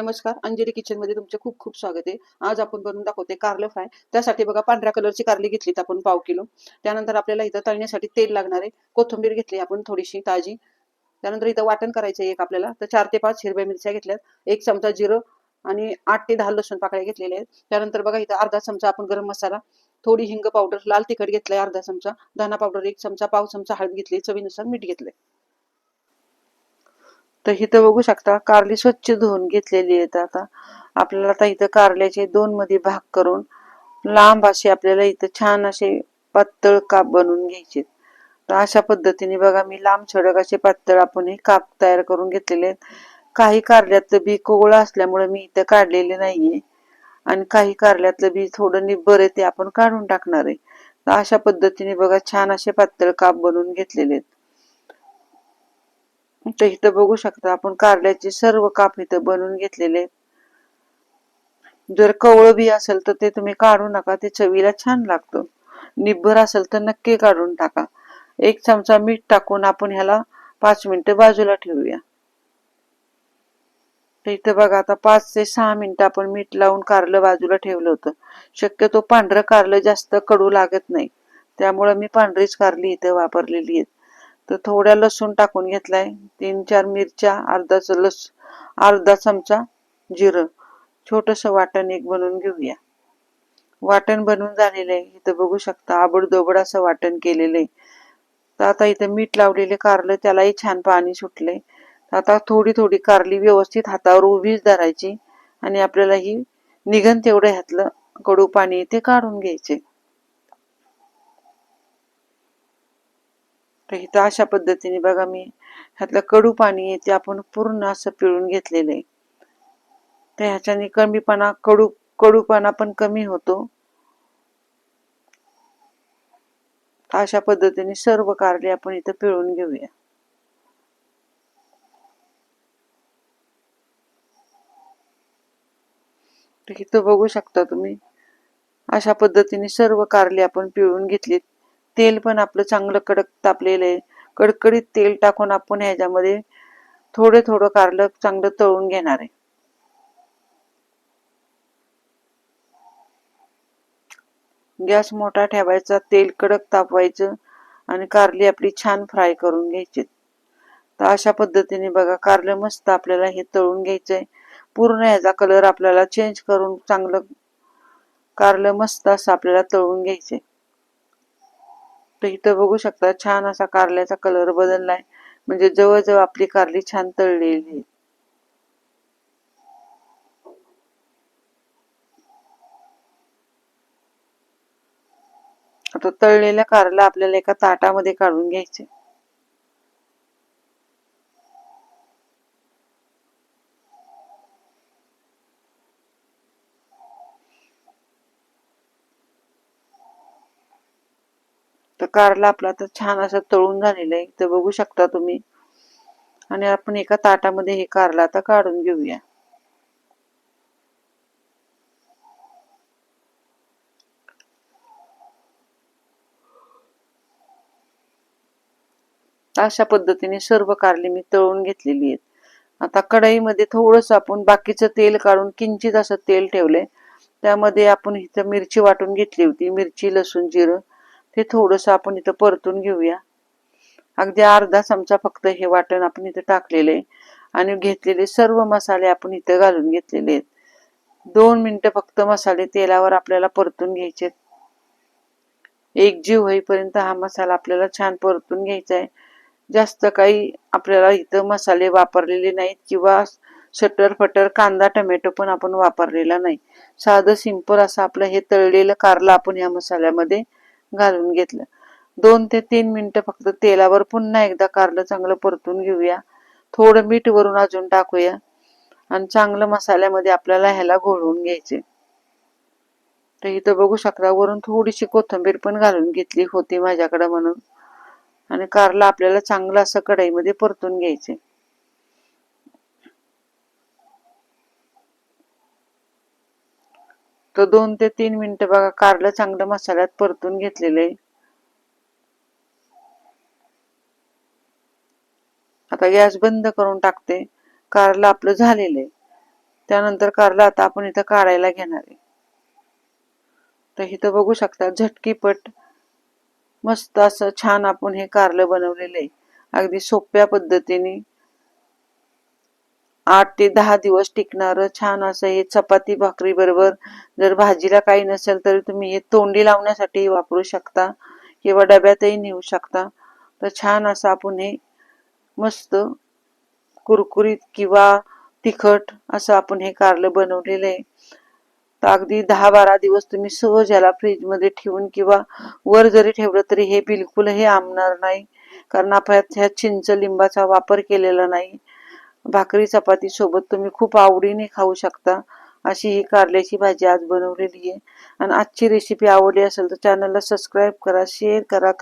नमस्कार अंजली किचनमध्ये तुमचे खूप खूप स्वागत आहे. आज आपण बनवून दाखवते कारलं फ्राय त्यासाठी बघा पांढऱ्या कलरची कारली घेतलीत आपण पाव किलो. त्यानंतर आपल्याला इथं तळण्यासाठी तेल लागणार आहे. कोथिंबीर घेतली आपण थोडीशी ताजी. त्यानंतर इथं वाटण करायचं एक आपल्याला. तर चार ते पाच हिरव्या मिरच्या घेतल्यात. एक चमचा जिरं आणि आठ ते दहा लसूण पाकळ्या घेतलेल्या आहेत. त्यानंतर बघा इथं अर्धा चमचा आपण गरम मसाला थोडी हिंग पावडर लाल तिखट घेतलाय अर्धा चमचा. धना पावडर एक चमचा पाव चमचा हळद घेतली चवीनुसार मीठ घेतलंय. तर इथं बघू शकता कारली स्वच्छ धुवून घेतलेली आहेत आता. आपल्याला आता इथं कारल्याचे दोन मध्ये भाग करून लांब असे आपल्याला इथं छान असे पातळ काप बनवून घ्यायचे. तर अशा पद्धतीने बघा मी लांब छडक असे पातळ आपण हे काप तयार करून घेतलेले आहेत. काही कारल्यातलं बी कोवळं असल्यामुळे मी इथं काढलेले नाहीये. आणि काही कारल्यातलं बी थोडं निब्बर आहे ते आपण काढून टाकणार आहे. तर अशा पद्धतीने बघा छान असे पातळ काप बनवून घेतलेले आहेत. तर इथं बघू शकता आपण कारल्याचे सर्व काप इथं बनवून घेतलेले जर कवळं बी असेल तर ते तुम्ही काढू नका ते चवीला छान लागतं. निब्बर असेल तर नक्की काढून टाका. एक चमचा मीठ टाकून आपण ह्याला पाच मिनिटं बाजूला ठेवूया. तर इथं बघा आता पाच ते सहा मिनिटं आपण मीठ लावून कारलं बाजूला ठेवलं होतं. शक्यतो पांढरं कारलं जास्त कडू लागत नाही. त्यामुळे मी पांढरीच कारली इथं वापरलेली आहेत. तर थोड्या लसूण टाकून घेतलाय. तीन चार मिरच्या अर्धा लस अर्धा चमचा जिरं. छोटस वाटण एक बनवून घेऊया. वाटण बनवून झालेलं आहे. इथं बघू शकता आबडदोबड असं वाटण केलेलं आहे. तर आता इथं मीठ लावलेले कारलं त्यालाही छान पाणी सुटले आता थोडी थोडी कारली व्यवस्थित हातावर उभीच धरायची आणि आपल्याला ही निघन तेवढं ह्यातलं कडू पाणी ते काढून घ्यायचे तर इथं अशा पद्धतीने बघा मी ह्यातलं कडू पाणी आहे ते आपण पूर्ण असं पिळून घेतलेलं आहे. तर ह्याच्याने कमीपणा कडू कडूपणा पण कमी होतो. अशा पद्धतीने सर्व कारले आपण इथं पिळून घेऊया. तर इथं बघू शकता तुम्ही अशा पद्धतीने सर्व कारले आपण पिळून घेतलीत. तेल पण आपलं चांगलं कडक तापलेलं आहे. कडकडीत तेल टाकून आपण ह्याच्यामध्ये थोडं थोडं कारलं चांगलं तळून घेणार आहे. गॅस मोठा ठेवायचा तेल कडक तापवायचं आणि कारली आपली छान फ्राय करून घ्यायची. तर अशा पद्धतीने बघा कारलं मस्त आपल्याला हे तळून घ्यायचंय. पूर्ण ह्याचा कलर आपल्याला चेंज करून चांगलं कारलं मस्त असं आपल्याला तळून घ्यायचंय. तर इथं बघू शकता छान असा कारल्याचा कलर बदललाय. म्हणजे जवळजवळ आपली कारली छान तळलेली आहे. आता तळलेल्या कारला आपल्याला एका ताटामध्ये काढून घ्यायचे. तर कारला आपला तर छान असं तळून झालेलं आहे. तर बघू शकता तुम्ही. आणि आपण एका ताटामध्ये हे कारला आता काढून घेऊया. अशा पद्धतीने सर्व कारली मी तळून घेतलेली आहेत. आता कढईमध्ये थोडस आपण बाकीचं तेल काढून किंचित असं तेल ठेवलंय. त्यामध्ये आपण इथं मिरची वाटून घेतली होती. मिरची लसूण जिरं. हे थोडस आपण इथं परतून घेऊया. अगदी अर्धा चमचा फक्त हे वाटण आपण इथं टाकलेले आहे. आणि घेतलेले सर्व मसाले आपण इथं घालून घेतलेले आहेत. दोन मिनिटं फक्त मसाले तेलावर आपल्याला परतून घ्यायचे एक जीव होईपर्यंत हा मसाला आपल्याला छान परतून घ्यायचा आहे. जास्त काही आपल्याला इथं मसाले वापरलेले नाहीत किंवा सटर फटर कांदा टमॅटो पण आपण वापरलेला नाही. साधं सिंपल असं आपलं हे तळलेलं कारलं आपण या मसाल्यामध्ये घालून घेतलं. दोन ते तीन मिनिटं फक्त तेलावर पुन्हा एकदा कारलं चांगलं परतून घेऊया. थोडं मीठ वरून अजून टाकूया. आणि चांगलं मसाल्यामध्ये आपल्याला ह्याला घोळवून घ्यायचे. तर इथं बघू शकता वरून थोडीशी कोथिंबीर पण घालून घेतली होती माझ्याकडे म्हणून. आणि कारला आपल्याला चांगलं असं कढईमध्ये परतून घ्यायचे. तर दोन ते तीन मिनिटं बघा कारलं चांगलं मसाल्यात परतून घेतलेलं. आहे आता गॅस बंद करून टाकते. कारलं आपलं झालेलं आहे. त्यानंतर कारलं आता आपण इथं काढायला घेणार आहे. तर इथं बघू शकता झटकीपट मस्त असं छान आपण हे कारलं बनवलेलं आहे. अगदी सोप्या पद्धतीने आठ ते दहा दिवस टिकणारं छान असं हे चपाती भाकरी बरोबर जर भाजीला काही नसेल तर तुम्ही हे तोंडी लावण्यासाठी वापरू शकता किंवा डब्यातही नेऊ शकता. तर छान असं आपण हे मस्त कुरकुरीत किंवा तिखट असं आपण हे कारलं बनवलेलं आहे. तर अगदी दहा बारा दिवस तुम्ही सहज याला फ्रीजमध्ये ठेवून किंवा वर जरी ठेवलं तरी हे बिलकुलही आंबणार नाही. कारण आपण ह्या चिंच लिंबाचा वापर केलेला नाही. भाकरी चपाती सोबत तुम्ही खूप आवडीने खाऊ शकता. अशी ही कारल्याची भाजी आज बनवलेली आहे. आणि आजची रेसिपी आवडली असेल तर चॅनलला सबस्क्राईब करा शेअर करा